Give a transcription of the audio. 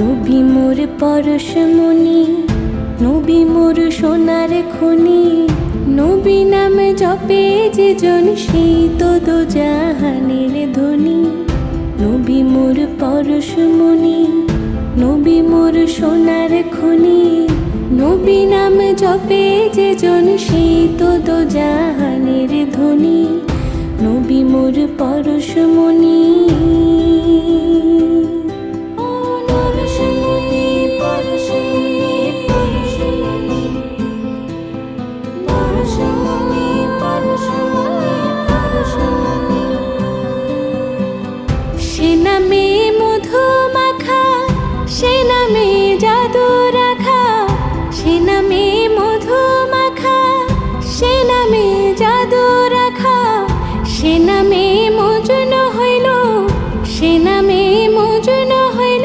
নবী মোর পরশমণি নবী মোর সোনার খনি। নবী নামে জপে যে জন সেই জাহানের ধ্বনি। নবী মোর পরশমণি নবী মোর সোনার খনি। নবী নামে জপে যে জন সেই জাহানের ধ্বনি। নবী মোর পরশমণি সে নামে মধু মাখা সে নামে জাদু রাখা সে নামে মধু মাখা সে নামে জাদু রাখা সে নামে মজন হইল, সে নামে